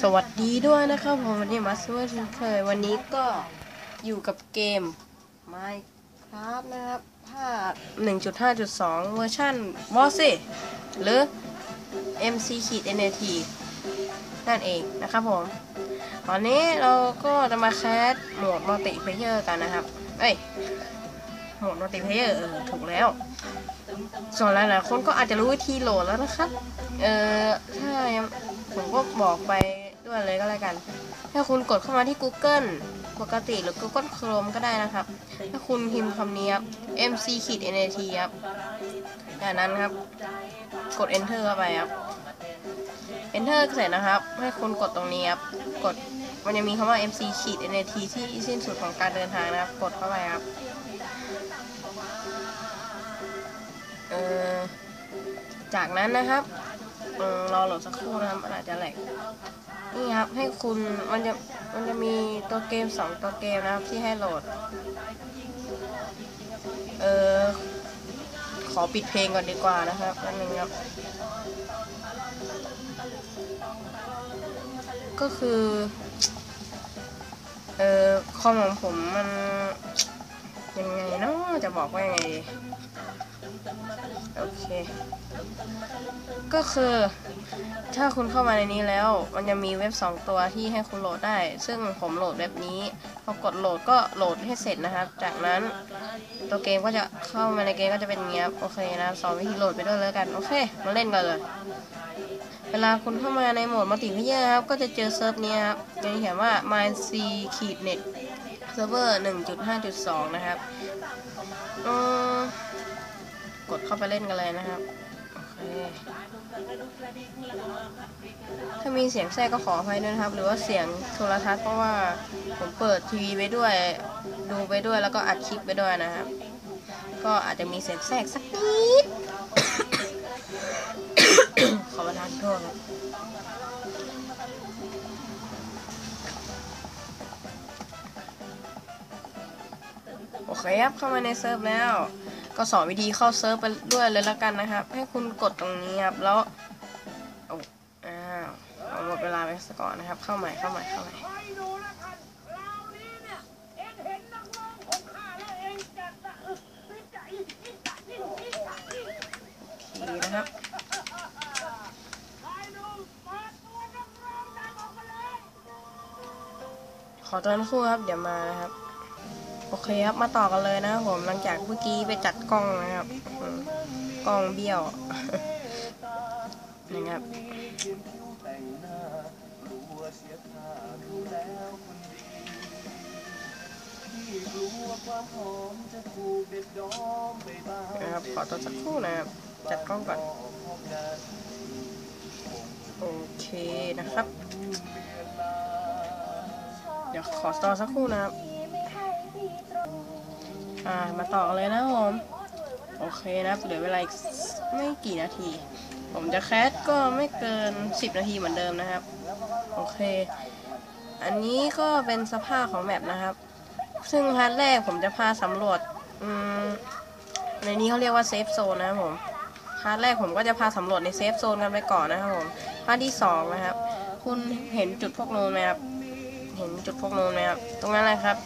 สวัสดีด้วยนะครับผมวันนี้มาสวยเช่นเคยวันนี้ก็อยู่กับเกม Minecraft นะครับภาค1.5.2 เวอร์ชันวอสิหรือ MC ขีด NAT นั่นเองนะครับผม ตอนนี้เราก็จะมาแคสโหมดมัลติเพลเยอร์กันนะครับ เอ้ยโหมดมัลติเพลเยอร์ถูกแล้ว ส่วนหลายๆคนก็อาจจะรู้วิธีโหลดแล้วนะครับ เออถ้ายังผมก็บอกไป ด้วยเลยก็แล้วกัน ถ้าคุณกดเข้ามาที่ Google ปกติหรือ Google Chrome ก็ได้นะครับ ถ้าคุณพิมพ์คำนี้ครับ mc ขีด nat ครับจากนั้นครับ กด enter เข้าไปครับ enter เสร็จนะครับ ให้คุณกดตรงนี้ครับ กด มันจะมีคำว่า mc ขีด nat ที่สิ้นสุดของการเดินทางนะครับ กดเข้าไปครับ เออจากนั้นนะครับรอโหลดสักครู่นะครับอาจจะแหลก นี่ครับให้คุณมันจะมันจะมีตัวเกมสองตัวเกมนะครับที่ให้โหลด เออขอปิดเพลงก่อนดีกว่านะครับอันนึงครับ ก็คือ เออคอมของผมมันยังไงเนาะจะบอกว่ายังไง โอเค ก็คือ ถ้าคุณเข้ามาในนี้แล้ว มันจะมีเว็บ 2 ตัวที่ให้คุณโหลดได้ ซึ่งผมโหลดเว็บนี้ พอกดโหลดก็โหลดให้เสร็จนะครับ จากนั้นตัวเกมก็จะเข้ามาในเกมก็จะเป็นเงี้ยโอเคนะสอนวิธีโหลดไปด้วยแล้วกัน โอเค มาเล่นกันเลย เวลาคุณเข้ามาในโหมดมัลติเพเยอร์ครับ ก็จะเจอเซิร์ฟนี้ครับจะเขียนว่า m i c ขีด net server 1.5.2 นะครับอืม กดเข้าไปเล่นกันเลยนะครับโอเคถ้ามีเสียงแทรกก็ขออภัยด้วยนะครับ หรือว่าเสียงโทรทัศน์เพราะว่าผมเปิดทีวีไปด้วย ดูไปด้วยแล้วก็อัดคลิปไปด้วยนะครับ ก็อาจจะมีเสียงแทรกสักนิดขอประทานโทษครับโอเคครับเข้ามาในเซิร์ฟแล้ว ก็สอนวิธีเข้าเซิร์ฟไปด้วยเลยแล้วกันนะครับ ให้คุณกดตรงนี้ครับ แล้วโอ้อ้าวเอาหมดเวลาไปซะก่อนนะครับ เข้าใหม่เข้าใหม่เข้าใหม่คอยดูนะท่านคราวนี้เนี่ยเอ็งเห็นนักร้องของข้าแล้วเอ็งจะสะอึกนิดใจนิดใจนิดนิดใจนิดดีนะครับคอตอนคู่ครับ เดี๋ยวมานะครับ โอเคครับ มาต่อกันเลยนะครับผมหลังจากเมื่อกี้ไปจัดกล้องนะครับกล้องเบี้ยวนะครับนะครับขอตัวสักครู่นะครับ จัดกล้องก่อน โอเคนะครับ เดี๋ยวขอต่อสักครู่นะครับ อ่ามาต่อกันเลยนะครับผม โอเคนะเหลือเวลาอีกไม่กี่นาที ผมจะแคสก็ไม่เกิน 10 นาทีเหมือนเดิมนะครับ โอเค อันนี้ก็เป็นสภาพของแมปนะครับ ซึ่งพาร์ทแรกผมจะพาสำรวจอืมในนี้เขาเรียกว่าเซฟโซนนะครับผม พาร์ทแรกผมก็จะพาสำรวจในเซฟโซนกันไปก่อนนะครับผม พาร์ทที่สองนะครับ คุณเห็นจุดพวกนู้นไหมครับ เห็นจุดพวกนู้นไหมครับ ตรงนั้นนะครับ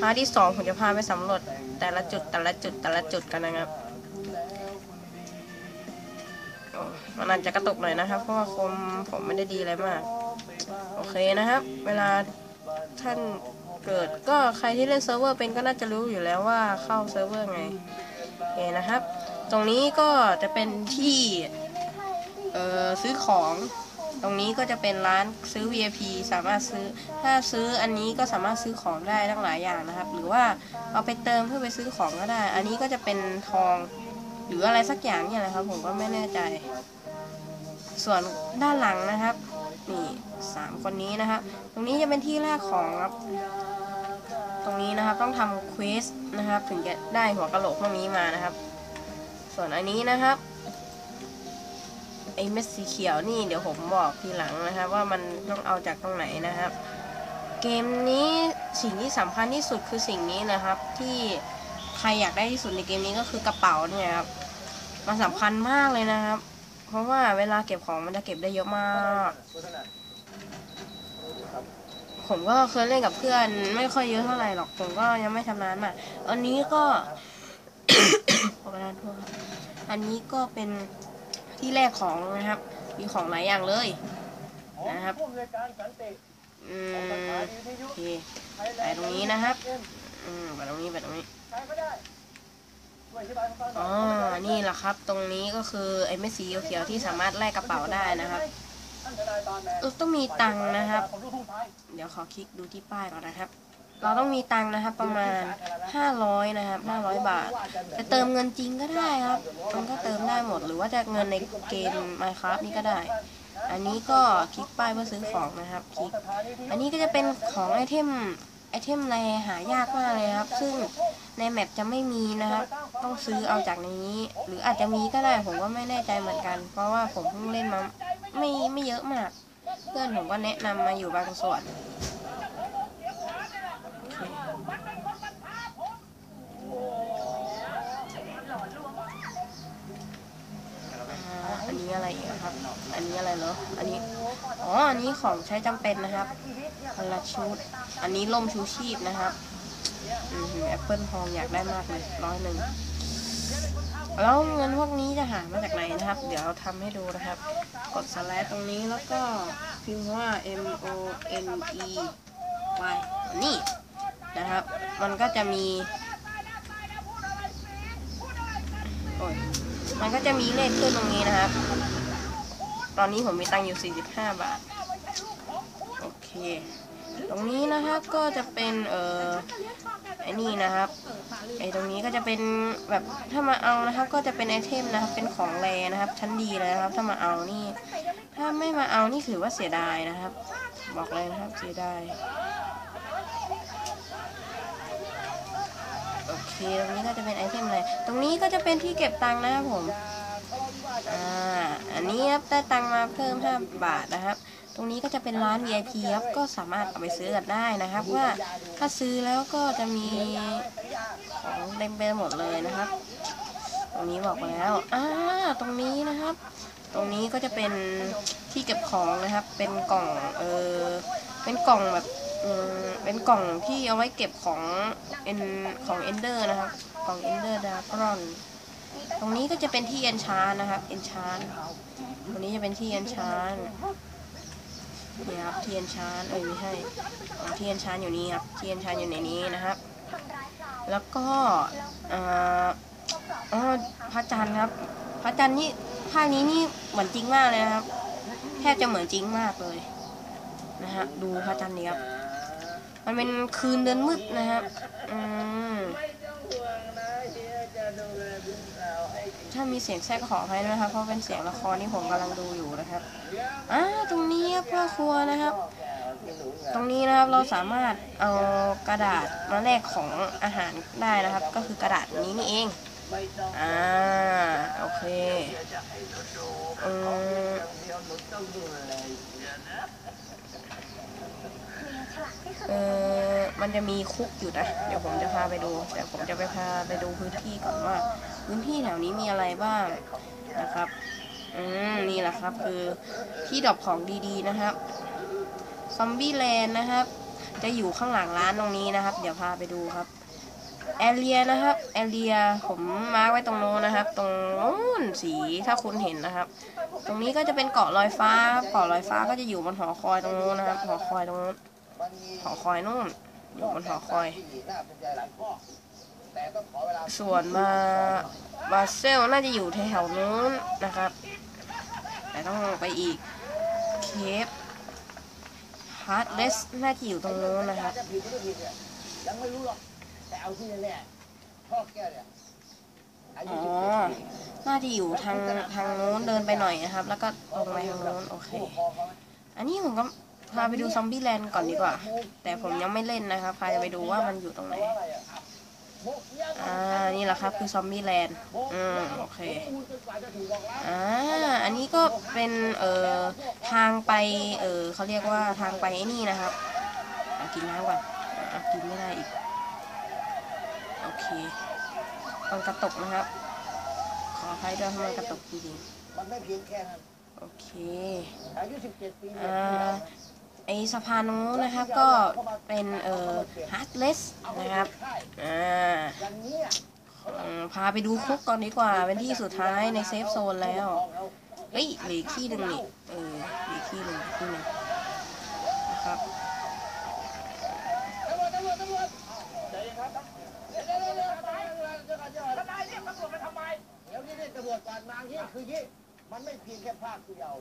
พาร์ทที่สองผมจะพาไปสำรวจแต่ละจุดแต่ละจุดแต่ละจุดกันนะครับมันอาจจะกระตุกหน่อยนะครับ เพราะว่าคมผมไม่ได้ดีอะไรมาก โอเคนะครับ เวลาท่านเกิดก็ใครที่เล่นเซิร์ฟเวอร์เป็นก็น่าจะรู้อยู่แล้วว่าเข้าเซิร์ฟเวอร์ไงโอเคนะครับ ตรงนี้ก็จะเป็นที่ เอ่อซื้อของ ตรงนี้ก็จะเป็นร้านซื้อ VIP สามารถซื้อ ถ้าซื้ออันนี้ก็สามารถซื้อของได้ทั้งหลายอย่างนะครับ หรือว่าเอาไปเติมเพื่อไปซื้อของก็ได้ อันนี้ก็จะเป็นทอง หรืออะไรสักอย่างเนี่ยนะครับ ผมก็ไม่แน่ใจ ส่วนด้านหลังนะครับนี่สามคนนี้นะครับ ตรงนี้จะเป็นที่แรกของครับ ตรงนี้นะครับต้องทำเควสนะครับ ถึงจะได้หัวกะโหลกพวกนี้มานะครับ ส่วนอันนี้นะครับ ไอ้เม็ดสีเขียวนี่เดี๋ยวผมบอกทีหลังนะครับ ว่ามันต้องเอาจากตรงไหนนะครับ เกมนี้สิ่งที่สำคัญที่สุดคือสิ่งนี้นะครับ ที่ใครอยากได้ที่สุดในเกมนี้ก็คือกระเป๋าเนี่ยครับมันสำคัญมากเลยนะครับ เพราะว่าเวลาเก็บของมันจะเก็บได้เยอะมากผมก็เคยเล่นกับเพื่อนไม่ค่อยเยอะเท่าไหร่หรอก ผมก็ยังไม่ชำนาญมากอันนี้ก็ขอประทานโทษครับอันนี้ก็เป็น ที่แรกของนะครับ มีของหลายอย่างเลยนะครับอืมโอเคไทยแลไปตรงนี้นะครับอืมไปตรงนี้ไปตรงนี้ใช้ไม่ได้ช่วยอธิบายให้ฟังหน่อ๋อ นี่แหละครับ ตรงนี้ก็คือไอ้เม็ดสีเขียวที่สามารถแลกกระเป๋าได้นะครับท่านทนายบาแมนเอต้องมีตังค์นะครับ เดี๋ยวขอคลิกดูที่ป้ายก่อนนะครับ เราต้องมีตังค์นะครับ ประมาณ 500 นะครับ 500 บาท จะเติมเงินจริงก็ได้ครับ มันก็เติมได้หมด หรือว่าจะเงินในเกม Minecraft นี่ก็ได้ อันนี้ก็คลิกป้ายเพื่อซื้อของนะครับ คลิก อันนี้ก็จะเป็นของไอเทม ไอเทมอะไรหายากมากเลยครับ ซึ่งในแมปจะไม่มีนะครับ ต้องซื้อเอาจากในนี้ หรืออาจจะมีก็ได้ ผมก็ไม่แน่ใจเหมือนกัน เพราะว่าผมเพิ่งเล่นมาไม่ไม่เยอะมาก เพื่อนผมก็แนะนำมาอยู่บางส่วน อ่าอันนี้อะไรอีกอะครับ อันนี้อะไรเหรอ อันนี้ อ๋อ อันนี้ของใช้จำเป็นนะครับพลชุด อันนี้ล่มชูชีพนะครับอือแอปเปิลทองอยากได้มากเลยร้อยหนึ่ง แล้วเงินพวกนี้จะหามาจากไหนนะครับ เดี๋ยวทำให้ดูนะครับ กดสแลชตรงนี้แล้วก็พิมพ์ว่า M O N E Y นี่นะครับ มันก็จะมี โอ้ย มันก็จะมีเลขขึ้นตรงนี้นะครับ ตอนนี้ผมมีตังค์อยู่ 45 บาท โอเค ตรงนี้นะครับก็จะเป็นเอ่อไอ้นี่นะครับ ไอ้ตรงนี้ก็จะเป็นแบบถ้ามาเอานะครับ ก็จะเป็นไอเทมนะครับ เป็นของแรนะครับ ชั้นดีเลยนะครับ ถ้ามาเอานี่ ถ้าไม่มาเอานี่ถือว่าเสียดายนะครับ บอกเลยนะครับเสียดาย โอ เคตรงนี้ก็จะเป็นไอเทมอะไร ตรงนี้ก็จะเป็นที่เก็บตังค์นะครับผม อ่า อันนี้ครับได้ตังค์มาเพิ่ม 5 บาทนะครับ ตรงนี้ก็จะเป็นร้าน VIP ครับก็สามารถเอาไปซื้อกันได้นะครับว่าถ้าซื้อแล้วก็จะมีของเต็มไปหมดเลยนะครับ ตรงนี้บอกไปแล้ว อ่า ตรงนี้นะครับ ตรงนี้ก็จะเป็นที่เก็บของนะครับ เป็นกล่อง เออเป็นกล่องแบบ เป็นกล่องที่เอาไว้เก็บของเอ็นของเอนเดอร์นะครับ กล่องเอนเดอร์ดากรอน ตรงนี้ก็จะเป็นที่เอนชานนะครับ เอนชานตรงนี้จะเป็นที่เอนชานนี่ครับที่เอนชานเอ้ยไม่ใช่อ๋อที่เอนชานอยู่นี่ครับที่เอนชานอยู่ในนี้นะครับ แล้วก็เอ่ออ๋อพระจันทร์ครับ พระจันทร์นี่ภาคนี้นี่เหมือนจริงมากเลยนะครับ แทบจะเหมือนจริงมากเลยนะฮะดูพระจันทร์นี้ครับ มันเป็นคืนเดือนมืดนะครับอืมถ้ามีเสียงแทรกก็ขออภัยด้นะครับ เพราะเป็นเสียงละครที่ผมกำลังดูอยู่นะครับอ่าตรงนี้ครับพ่อครัวนะครับ ตรงนี้นะครับเราสามารถเอากระดาษมาแลกของอาหารได้นะครับ ก็คือกระดาษนี้นี่เองอ่าโอเมเออมัน จะมีคุกอยู่นะ เดี๋ยวผมจะพาไปดู แต่ผมจะไปพาไปดูพื้นที่ก่อนว่า พื้นที่แถวนี้มีอะไรบ้างนะครับ อืมนี่แหละครับ คือที่ดรอปของดีๆนะครับ ซอมบี้แลนด์นะครับ จะอยู่ข้างหลังร้านตรงนี้นะครับ เดี๋ยวพาไปดูครับแอเรียนะครับแอเรียผมมาร์กไว้ตรงโน้นนะครับ ตรงโน้นสีถ้าคุณเห็นนะครับ ตรงนี้ก็จะเป็นเกาะลอยฟ้าเกาะลอยฟ้าก็จะอยู่บนหอคอยตรงโน้นนะครับ หอคอยตรงโน้นหอคอยนู่น อยู่บนหอคอย ส่วนมาบาเซลน่าจะอยู่แถวๆนู้นนะครับ แต่ต้องไปอีกเคปฮาร์ดเลสน่าจะอยู่ตรงนู้นนะครับจะผิดหรือไม่ผิดเนี่ยยังไม่รู้หรอกแต่เอาที่แน่ๆพ่อแก้วเนี่ยอายุอ๋อสิบเจ็ดปีน่าจะอยู่ทางทางนู้นเดินไปหน่อยนะครับ แล้วก็ตรงไปทางนู้นโอเค อันนี้ผมก็ พาไปดูซอมบี้แลนด์ก่อนดีกว่า แต่ผมยังไม่เล่นนะครับ พาไปดูว่ามันอยู่ตรงไหน อ่า นี่แหละครับคือซอมบี้แลนด์ อืม โอเค อ่า อันนี้ก็เป็น เอ่อ ทางไป เอ่อเขาเรียกว่าทางไปไอ้นี่นะครับอากินน้ำก่อนอากินไม่ได้อีก โอเคมันกระตกนะครับ ขออภัยด้วยถ้ามันกระตกจริงมันไม่เพียงแค่นั้นโอเคอายุสิบเจ็ดปีเนี่ยอ่า ไอสะพานนู้นนะครับก็เป็นเอ่อ heartless นะครับอ่าพาไปดูคุกก่อนดีกว่า เป็นที่สุดท้ายในเซฟโซนแล้วเฮ้ยเหลืออกที่หนึ่งนี่เออเหลืออกที่หนึ่งที่หนึ่งนะครับตำรวจตำรวจตำรวจใจย็นครับเดี๋ยวเดี๋ยวเดี๋ยวเดี๋ยวทนายเดี๋ยวก่อนเดี๋ยวก่อนทนายเรียกตำรวจมาทำไมเดี๋ยวนี่เรียกตำรวจก่อนมาที่คือยี่มันไม่เพียงแค่ภาคเดียว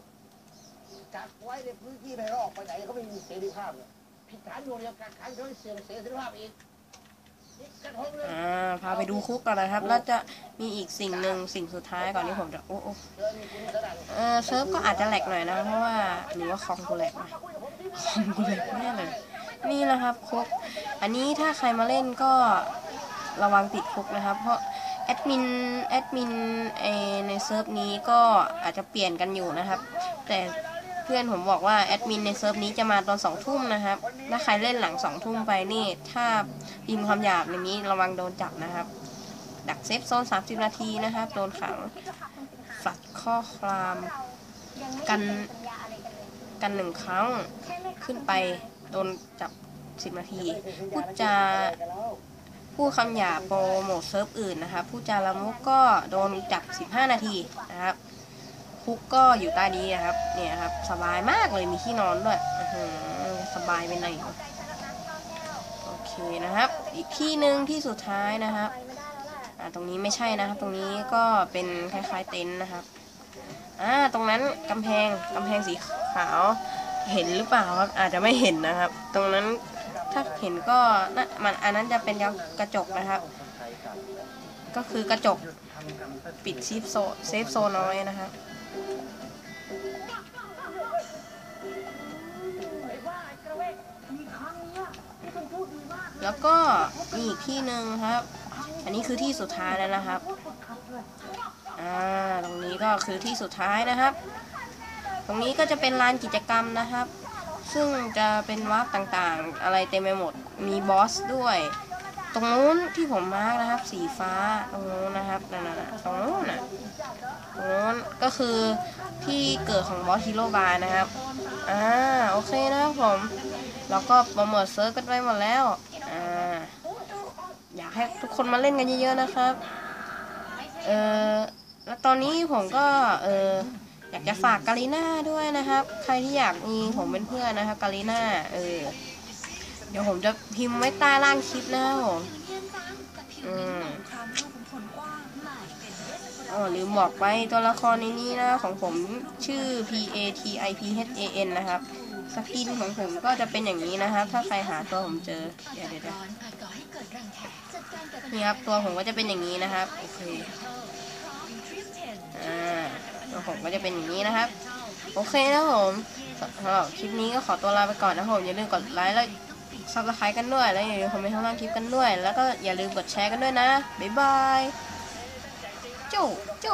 จัดไว้ในพื้นที่ไม่รอกไปไหนก็ไม่มีเสรีภาพเนี่ยผิดฐานอยู่ในกักขังเขาให้เสื่อมเสียเสรีภาพอีกนี่กระทงเลยอ่าพาไปดูคุกกันนะครับ แล้วจะมีอีกสิ่งหนึ่งสิ่งสุดท้ายก่อนที่ผมจะโอ้โอ้เดินมีคุณกระดาษเออเซิร์ฟก็อาจจะแหลกหน่อยนะเพราะว่าหรือว่าคอมกูแหลกนะคอมกูแหลกแน่เลยนี่แหละครับคุก อันนี้ถ้าใครมาเล่นก็ระวังติดคุกนะครับ เพราะแอดมินแอดมินเอในเซิร์ฟนี้ก็อาจจะเปลี่ยนกันอยู่นะครับ แต่ เพื่อนผมบอกว่าแอดมินในเซิร์ฟนี้จะมาตอนสองทุ่มนะครับ ถ้าใครเล่นหลังสองทุ่มไปนี่ถ้าพิมพ์คำหยาบในนี้ระวังโดนจับนะครับ ดักเซฟโซน30นาทีนะครับ โดนขังฝัดข้อความ กันกันหนึ่งครั้งขึ้นไปโดนจับ10นาที พูดจาพูดคำหยาบโปรโมทเซิร์ฟอื่นนะครับพูดจาละมุกก็โดนจับ 15 นาทีนะครับ คุกก็อยู่ใต้นี้นะครับ เนี่ยครับ สบายมากเลยมีที่นอนด้วยสบายไปไหนโอเคนะครับ อีกที่หนึ่งที่สุดท้ายนะครับตรงนี้ไม่ใช่นะครับ ตรงนี้ก็เป็นคล้ายๆเต็นท์นะครับอ่าตรงนั้นกำแพงกำแพงสีขาวเห็นหรือเปล่าครับอาจจะไม่เห็นนะครับ ตรงนั้นถ้าเห็นก็นะมันอันนั้นจะเป็นกระจกนะครับ ก็คือกระจกปิดเซฟโซเซฟโซนเอาไว้นะครับ แล้วก็มีอีกที่หนึ่งครับ อันนี้คือที่สุดท้ายแล้วนะครับ อ่า ตรงนี้ก็คือที่สุดท้ายนะครับ ตรงนี้ก็จะเป็นลานกิจกรรมนะครับ ซึ่งจะเป็นวาร์ปต่างๆ อะไรเต็มไปหมด มีบอสด้วย ตรงนู้นที่ผมมาร์กนะครับ สีฟ้า ตรงนู้นนะครับนั่นน่ะตรงนู้นน่ะตรงนู้นก็คือที่เกิดของบอสฮีโร่บาร์นะครับ อ่า โอเคนะครับผม เราก็โปรโมทเซิร์ฟกันไปหมดแล้วอ่าอยากให้ทุกคนมาเล่นกันเยอะๆนะครับเออแล้วตอนนี้ผมก็เอออยากจะฝากกาลิน่าด้วยนะครับ ใครที่อยากมีผมเป็นเพื่อนนะครับกาลิน่าเออเดี๋ยวผมจะพิมพ์ไว้ใต้ล่างคลิปนะครับผมอืมอ๋อลืมบอกไปตัวละครในนี้นะของผมชื่อ P A T I P H A N นะครับ สกินของผมก็จะเป็นอย่างนี้นะครับ ถ้าใครหาตัวผมเจอเดี๋ยวเดี๋ยวเดี๋ยวนี่ครับตัวผมก็จะเป็นอย่างนี้นะครับ โอเค อ่า ตัวผมก็จะเป็นอย่างนี้นะครับ โอเคนะผมสำหรับคลิปนี้ก็ขอตัวลาไปก่อนนะครับผม อย่าลืมกดไลค์แล้วซับสไครต์กันด้วย แล้วอย่าลืมคอมเมนต์ข้างล่างคลิปกันด้วย แล้วก็อย่าลืมกดแชร์กันด้วยนะ บ๊ายบาย โจ้โจ้